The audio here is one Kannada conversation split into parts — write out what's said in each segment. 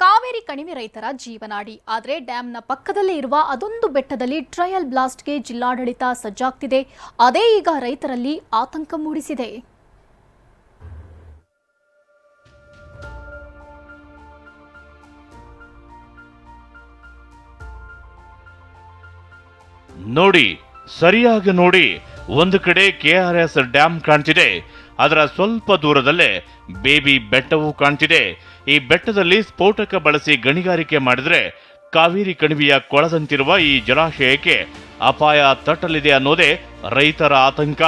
ಕಾವೇರಿ ಕಣಿವೆ ರೈತರ ಜೀವನಾಡಿ, ಆದರೆ ಡ್ಯಾಂನ ಪಕ್ಕದಲ್ಲೇ ಇರುವ ಅದೊಂದು ಬೆಟ್ಟದಲ್ಲಿ ಟ್ರಯಲ್ ಬ್ಲಾಸ್ಟ್ಗೆ ಜಿಲ್ಲಾಡಳಿತ ಸಜ್ಜಾಗ್ತಿದೆ. ಅದೇ ಈಗ ರೈತರಲ್ಲಿ ಆತಂಕ ಮೂಡಿಸಿದೆ. ನೋಡಿ, ಸರಿಯಾಗಿ ನೋಡಿ. ಒಂದು ಕಡೆ ಕೆಆರ್ಎಸ್ ಡ್ಯಾಮ್ ಕಾಣ್ತಿದೆ, ಅದರ ಸ್ವಲ್ಪ ದೂರದಲ್ಲೇ ಬೇಬಿ ಬೆಟ್ಟವೂ ಕಾಣ್ತಿದೆ. ಈ ಬೆಟ್ಟದಲ್ಲಿ ಸ್ಫೋಟಕ ಬಳಸಿ ಗಣಿಗಾರಿಕೆ ಮಾಡಿದ್ರೆ ಕಾವೇರಿ ಕಣಿವೆಯ ಕೊಳದಂತಿರುವ ಈ ಜಲಾಶಯಕ್ಕೆ ಅಪಾಯ ತಟ್ಟಲಿದೆ ಅನ್ನೋದೇ ರೈತರ ಆತಂಕ.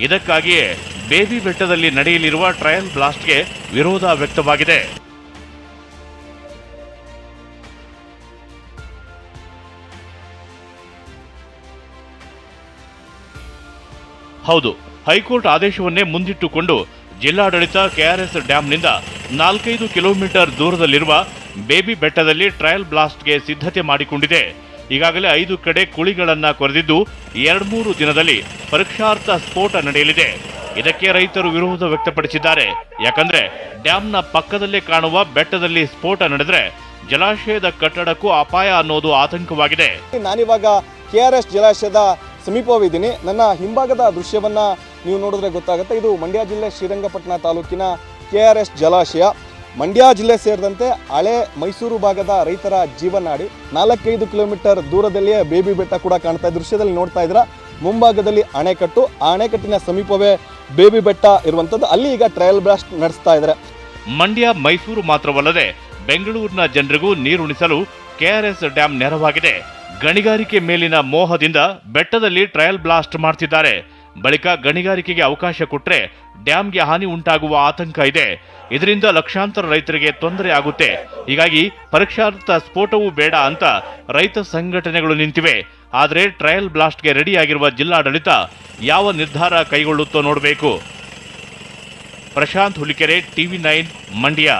ಇದಕ್ಕಾಗಿಯೇ ಬೇಬಿ ಬೆಟ್ಟದಲ್ಲಿ ನಡೆಯಲಿರುವ ಟ್ರಯಲ್ ಬ್ಲಾಸ್ಟ್ಗೆ ವಿರೋಧ ವ್ಯಕ್ತವಾಗಿದೆ. ಹೌದು, ಹೈಕೋರ್ಟ್ ಆದೇಶವನ್ನೇ ಮುಂದಿಟ್ಟುಕೊಂಡು ಜಿಲ್ಲಾಡಳಿತ ಕೆಆರ್ಎಸ್ ಡ್ಯಾಂನಿಂದ ನಾಲ್ಕೈದು ಕಿಲೋಮೀಟರ್ ದೂರದಲ್ಲಿರುವ ಬೇಬಿ ಬೆಟ್ಟದಲ್ಲಿ ಟ್ರಯಲ್ ಬ್ಲಾಸ್ಟ್ಗೆ ಸಿದ್ಧತೆ ಮಾಡಿಕೊಂಡಿದೆ. ಈಗಾಗಲೇ ಐದು ಕಡೆ ಕುಳಿಗಳನ್ನು ಕೊರೆದಿದ್ದು ಎರಡ್ಮೂರು ದಿನದಲ್ಲಿ ಪರೀಕ್ಷಾರ್ಥ ಸ್ಫೋಟ ನಡೆಯಲಿದೆ. ಇದಕ್ಕೆ ರೈತರು ವಿರೋಧ ವ್ಯಕ್ತಪಡಿಸಿದ್ದಾರೆ. ಯಾಕಂದ್ರೆ ಡ್ಯಾಂನ ಪಕ್ಕದಲ್ಲೇ ಕಾಣುವ ಬೆಟ್ಟದಲ್ಲಿ ಸ್ಫೋಟ ನಡೆದರೆ ಜಲಾಶಯದ ಕಟ್ಟಡಕ್ಕೂ ಅಪಾಯ ಅನ್ನೋದು ಆತಂಕವಾಗಿದೆ. ನಾನಿವಾಗ ಕೆ ಆರ್ ಎಸ್ ಜಲಾಶಯದ ಸಮೀಪವಿದ್ದೀನಿ ನನ್ನ ಹಿಂಭಾಗದ ದೃಶ್ಯವನ್ನು ನೀವು ನೋಡಿದ್ರೆ ಗೊತ್ತಾಗುತ್ತೆ. ಇದು ಮಂಡ್ಯ ಜಿಲ್ಲೆ ಶ್ರೀರಂಗಪಟ್ಟಣ ತಾಲೂಕಿನ ಕೆ ಆರ್ ಎಸ್ ಜಲಾಶಯ. ಮಂಡ್ಯ ಜಿಲ್ಲೆ ಸೇರಿದಂತೆ ಹಳೆ ಮೈಸೂರು ಭಾಗದ ರೈತರ ಜೀವನಾಡಿ ನಾಲ್ಕೈದು ಕಿಲೋಮೀಟರ್ ದೂರದಲ್ಲಿಯೇ ಬೇಬಿ ಬೆಟ್ಟ ಕೂಡ ಕಾಣ್ತಾ ಇದೆ. ದೃಶ್ಯದಲ್ಲಿ ನೋಡ್ತಾ ಇದ್ದೀರಾ? ಮುಂಭಾಗದಲ್ಲಿ ಅಣೆಕಟ್ಟು ಆ ಅಣೆಕಟ್ಟಿನ ಸಮೀಪವೇ ಬೇಬಿ ಬೆಟ್ಟ ಇರುವಂಥದ್ದು. ಅಲ್ಲಿ ಈಗ ಟ್ರಯಲ್ ಬ್ಲಾಸ್ಟ್ ನಡೆಸ್ತಾ ಇದ್ದಾರೆ. ಮಂಡ್ಯ, ಮೈಸೂರು ಮಾತ್ರವಲ್ಲದೆ ಬೆಂಗಳೂರಿನ ಜನರಿಗೂ ನೀರುಣಿಸಲು ಕೆಆರ್ಎಸ್ ಡ್ಯಾಂ ನೆರವಾಗಿದೆ. ಗಣಿಗಾರಿಕೆ ಮೇಲಿನ ಮೋಹದಿಂದ ಬೆಟ್ಟದಲ್ಲಿ ಟ್ರಯಲ್ ಬ್ಲಾಸ್ಟ್ ಮಾಡ್ತಿದ್ದಾರೆ. ಬಳಿಕ ಗಣಿಗಾರಿಕೆಗೆ ಅವಕಾಶ ಕೊಟ್ಟರೆ ಡ್ಯಾಂಗೆ ಹಾನಿ ಉಂಟಾಗುವ ಆತಂಕ ಇದೆ. ಇದರಿಂದ ಲಕ್ಷಾಂತರ ರೈತರಿಗೆ ತೊಂದರೆ ಆಗುತ್ತೆ. ಹೀಗಾಗಿ ಪರೀಕ್ಷಾರ್ಥ ಸ್ಫೋಟವೂ ಬೇಡ ಅಂತ ರೈತ ಸಂಘಟನೆಗಳು ನಿಂತಿವೆ. ಆದರೆ ಟ್ರಯಲ್ ಬ್ಲಾಸ್ಟ್ಗೆ ರೆಡಿಯಾಗಿರುವ ಜಿಲ್ಲಾಡಳಿತ ಯಾವ ನಿರ್ಧಾರ ಕೈಗೊಳ್ಳುತ್ತೋ ನೋಡಬೇಕು. Prashant Hulikere, TV nine, Mandya.